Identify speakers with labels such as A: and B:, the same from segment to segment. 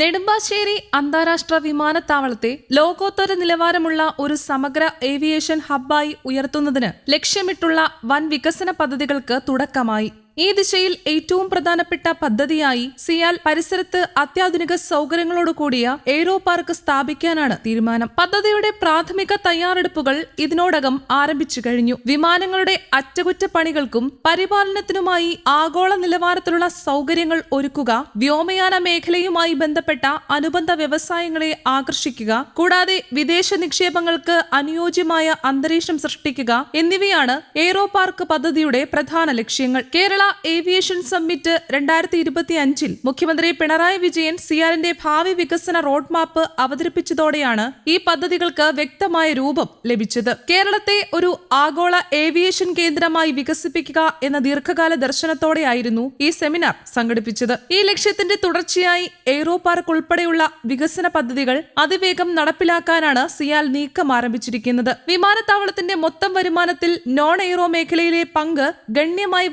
A: നെടുമ്പാശ്ശേരി അന്താരാഷ്ട്ര വിമാനത്താവളത്തെ ലോകോത്തര നിലവാരമുള്ള ഒരു സമഗ്ര ഏവിയേഷൻ ഹബ്ബായി ഉയർത്തുന്നതിന് ലക്ഷ്യമിട്ടുള്ള വൻ വികസന പദ്ധതികൾക്ക് തുടക്കമായി. ഈ ദിശയിൽ ഏറ്റവും പ്രധാനപ്പെട്ട പദ്ധതിയായി സിയാൽ പരിസരത്ത് അത്യാധുനിക സൗകര്യങ്ങളോട് കൂടിയ എയ്റോ പാർക്ക് സ്ഥാപിക്കാനാണ് തീരുമാനം. പദ്ധതിയുടെ പ്രാഥമിക തയ്യാറെടുപ്പുകൾ ഇതിനോടകം ആരംഭിച്ചു കഴിഞ്ഞു. വിമാനങ്ങളുടെ അറ്റകുറ്റപ്പണികൾക്കും പരിപാലനത്തിനുമായി ആഗോള നിലവാരത്തിലുള്ള സൗകര്യങ്ങൾ ഒരുക്കുക വ്യോമയാന മേഖലയുമായി ബന്ധപ്പെട്ട അനുബന്ധ വ്യവസായങ്ങളെ ആകർഷിക്കുക കൂടാതെ വിദേശ നിക്ഷേപങ്ങൾക്ക് അനുയോജ്യമായ അന്തരീക്ഷം സൃഷ്ടിക്കുക എന്നിവയാണ് എയ്റോ പാർക്ക് പദ്ധതിയുടെ പ്രധാന ലക്ഷ്യങ്ങൾ. കേരള ഏവിയേഷൻ സമ്മിറ്റ് രണ്ടായിരത്തി ഇരുപത്തി അഞ്ചിൽ മുഖ്യമന്ത്രി പിണറായി വിജയൻ സിയാലിന്റെ ഭാവി വികസന റോഡ് മാപ്പ് അവതരിപ്പിച്ചതോടെയാണ് ഈ പദ്ധതികൾക്ക് വ്യക്തമായ രൂപം ലഭിച്ചത്. കേരളത്തെ ഒരു ആഗോള ഏവിയേഷൻ കേന്ദ്രമായി വികസിപ്പിക്കുക എന്ന ദീർഘകാല ദർശനത്തോടെയായിരുന്നു ഈ സെമിനാർ സംഘടിപ്പിച്ചത്. ഈ ലക്ഷ്യത്തിന്റെ തുടർച്ചയായി എയ്റോ പാർക്ക് ഉൾപ്പെടെയുള്ള വികസന പദ്ധതികൾ അതിവേഗം നടപ്പിലാക്കാനാണ് സിയാൽ നീക്കം ആരംഭിച്ചിരിക്കുന്നത്. വിമാനത്താവളത്തിന്റെ മൊത്തം വരുമാനത്തിൽ നോൺ എയ്റോ മേഖലയിലെ പങ്ക് ഗണ്യമായി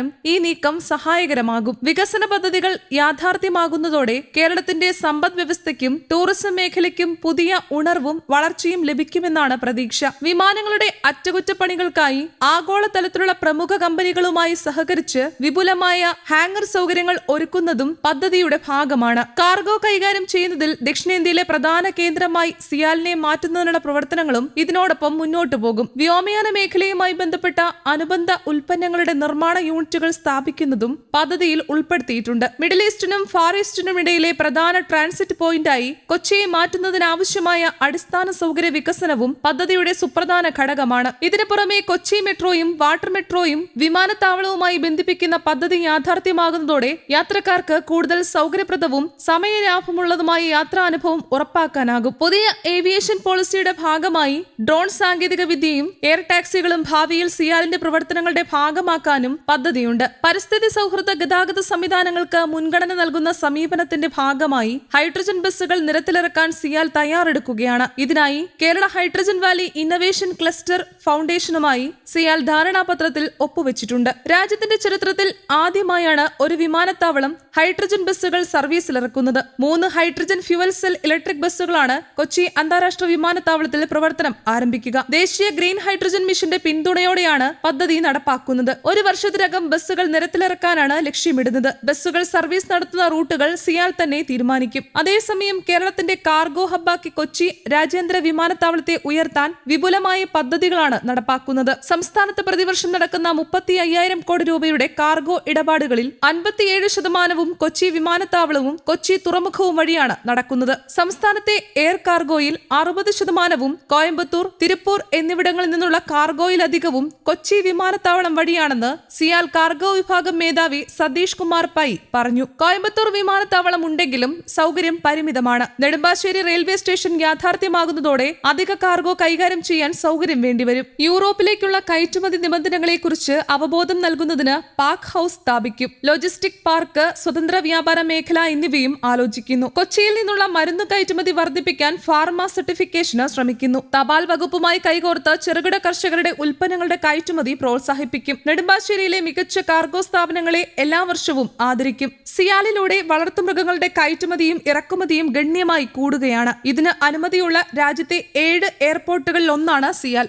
A: വർദ്ധിപ്പിക്കാനും ഈ നീക്കം സഹായകരമാകും. വികസന പദ്ധതികൾ യാഥാർത്ഥ്യമാകുന്നതോടെ കേരളത്തിന്റെ സമ്പദ് വ്യവസ്ഥയ്ക്കും ടൂറിസം മേഖലയ്ക്കും പുതിയ ഉണർവും വളർച്ചയും ലഭിക്കുമെന്നാണ് പ്രതീക്ഷ. വിമാനങ്ങളുടെ അറ്റകുറ്റപ്പണികൾക്കായി ആഗോളതലത്തിലുള്ള പ്രമുഖ കമ്പനികളുമായി സഹകരിച്ച് വിപുലമായ ഹാങ്ങർ സൗകര്യങ്ങൾ ഒരുക്കുന്നതും പദ്ധതിയുടെ ഭാഗമാണ്. കാർഗോ കൈകാര്യം ചെയ്യുന്നതിൽ ദക്ഷിണേന്ത്യയിലെ പ്രധാന കേന്ദ്രമായി സിയാലിനെ മാറ്റുന്നതിനുള്ള പ്രവർത്തനങ്ങളും ഇതിനോടൊപ്പം മുന്നോട്ടു പോകും. വ്യോമയാന മേഖലയുമായി ബന്ധപ്പെട്ട അനുബന്ധ ഉൽപ്പന്നങ്ങളുടെ നിർമ്മാണ യൂണിറ്റുകൾ സ്ഥാപിക്കുന്നതും പദ്ധതിയിൽ ഉൾപ്പെടുത്തിയിട്ടുണ്ട്. മിഡിൽ ഈസ്റ്റിനും ഫാർ ഈസ്റ്റിനും ഇടയിലെ പ്രധാന ട്രാൻസിറ്റ് പോയിന്റായി കൊച്ചിയെ മാറ്റുന്നതിനാവശ്യമായ അടിസ്ഥാന സൗകര്യ വികസനവും പദ്ധതിയുടെ സുപ്രധാന ഘടകമാണ്. ഇതിനു പുറമെ കൊച്ചി മെട്രോയും വാട്ടർ മെട്രോയും വിമാനത്താവളവുമായി ബന്ധിപ്പിക്കുന്ന പദ്ധതി യാഥാർത്ഥ്യമാകുന്നതോടെ യാത്രക്കാർക്ക് കൂടുതൽ സൗകര്യപ്രദവും സമയലാഭമുള്ളതുമായ യാത്രാനുഭവം ഉറപ്പാക്കാനാകും. പുതിയ ഏവിയേഷൻ പോളിസിയുടെ ഭാഗമായി ഡ്രോൺ സാങ്കേതിക വിദ്യയും എയർ ടാക്സികളും ഭാവിയിൽ സിയാലിന്റെ പ്രവർത്തനങ്ങളുടെ ഭാഗമാക്കാനും പദ്ധതിയുണ്ട്. പരിസ്ഥിതി സൗഹൃദ ഗതാഗത സംവിധാനങ്ങൾക്ക് മുൻഗണന നൽകുന്ന സമീപനത്തിന്റെ ഭാഗമായി ഹൈഡ്രജൻ ബസ്സുകൾ നിരത്തിലിറക്കാൻ സിയാൽ തയ്യാറെടുക്കുകയാണ്. ഇതിനായി Kerala hydrogen valley innovation cluster ഫൗണ്ടേഷനുമായി CIAL ധാരണാപത്രത്തിൽ ഒപ്പുവെച്ചിട്ടുണ്ട്. രാജ്യത്തിന്റെ ചരിത്രത്തിൽ ആദ്യമായാണ് ഒരു വിമാനത്താവളം ഹൈഡ്രജൻ ബസ്സുകൾ സർവീസിലിറക്കുന്നത്. മൂന്ന് ഹൈഡ്രജൻ ഫ്യുവൽ സെൽ ഇലക്ട്രിക് ബസ്സുകളാണ് കൊച്ചി അന്താരാഷ്ട്ര വിമാനത്താവളത്തിൽ പ്രവർത്തനം ആരംഭിക്കുക. ദേശീയ ഗ്രീൻ ഹൈഡ്രജൻ മിഷന്റെ പിന്തുണയോടെയാണ് പദ്ധതി നടപ്പാക്കുന്നത്. ഒരു വർഷത്തിനകം ബസ്സുകൾ നിരത്തിലിറക്കാനാണ് ലക്ഷ്യമിടുന്നത്. ബസ്സുകൾ സർവീസ് നടത്തുന്ന റൂട്ടുകൾ സിയാൽ തന്നെ തീരുമാനിക്കും. അതേസമയം കേരളത്തിന്റെ കാർഗോ ഹബ്ബാക്കി കൊച്ചി രാജ്യാന്തര വിമാനത്താവളത്തെ ഉയർത്താൻ വിപുലമായ പദ്ധതികളാണ് നടപ്പാക്കുന്നത്. സംസ്ഥാനത്ത് പ്രതിവർഷം നടക്കുന്ന മുപ്പത്തി അയ്യായിരം കോടി രൂപയുടെ കാർഗോ ഇടപാടുകളിൽ അൻപത്തിയേഴ് ശതമാനവും കൊച്ചി വിമാനത്താവളവും കൊച്ചി തുറമുഖവും വഴിയാണ് നടക്കുന്നത്. സംസ്ഥാനത്തെ എയർ കാർഗോയിൽ അറുപത് ശതമാനവും കോയമ്പത്തൂർ തിരുപ്പൂർ എന്നിവിടങ്ങളിൽ നിന്നുള്ള കാർഗോയിലധികവും കൊച്ചി വിമാനത്താവളം വഴിയാണെന്ന് സിയാൽ കാർഗോ വിഭാഗം മേധാവി സതീഷ് കുമാർ പൈ പറഞ്ഞു. കോയമ്പത്തൂർ വിമാനത്താവളം ഉണ്ടെങ്കിലും സൗകര്യം പരിമിതമാണ്. നെടുമ്പാശ്ശേരി റെയിൽവേ സ്റ്റേഷൻ യാഥാർത്ഥ്യമാകുന്നതോടെ അധിക കാർഗോ കൈകാര്യം ചെയ്യാൻ സൗകര്യം വേണ്ടിവരും. യൂറോപ്പിലേക്കുള്ള കയറ്റുമതി നിബന്ധനകളെക്കുറിച്ച് അവബോധം നൽകുന്നതിന് പാർക്ക് ഹൌസ് സ്ഥാപിക്കും. ലോജിസ്റ്റിക് പാർക്ക് സ്വതന്ത്ര വ്യാപാര മേഖല എന്നിവയും ആലോചിക്കുന്നു. കൊച്ചിയിൽ നിന്നുള്ള മരുന്ന് കയറ്റുമതി വർദ്ധിപ്പിക്കാൻ ഫാർമ സർട്ടിഫിക്കേഷന് ശ്രമിക്കുന്നു. തപാൽ വകുപ്പുമായി കൈകോർത്ത് ചെറുകിട കർഷകരുടെ ഉൽപ്പന്നങ്ങളുടെ കയറ്റുമതി പ്രോത്സാഹിപ്പിക്കും. നെടുമ്പാശ്ശേരിയിലെ മികച്ച കാർഗോ സ്ഥാപനങ്ങളെ എല്ലാ വർഷവും ആദരിക്കും. സിയാലിലൂടെ വളർത്തുമൃഗങ്ങളുടെ കയറ്റുമതിയും ഇറക്കുമതിയും ഗണ്യമായി കൂടുകയാണ്. ഇതിന് അനുമതിയുള്ള രാജ്യത്തെ ഏഴ് എയർപോർട്ടുകളിൽ ഒന്നാണ് സിയാൽ.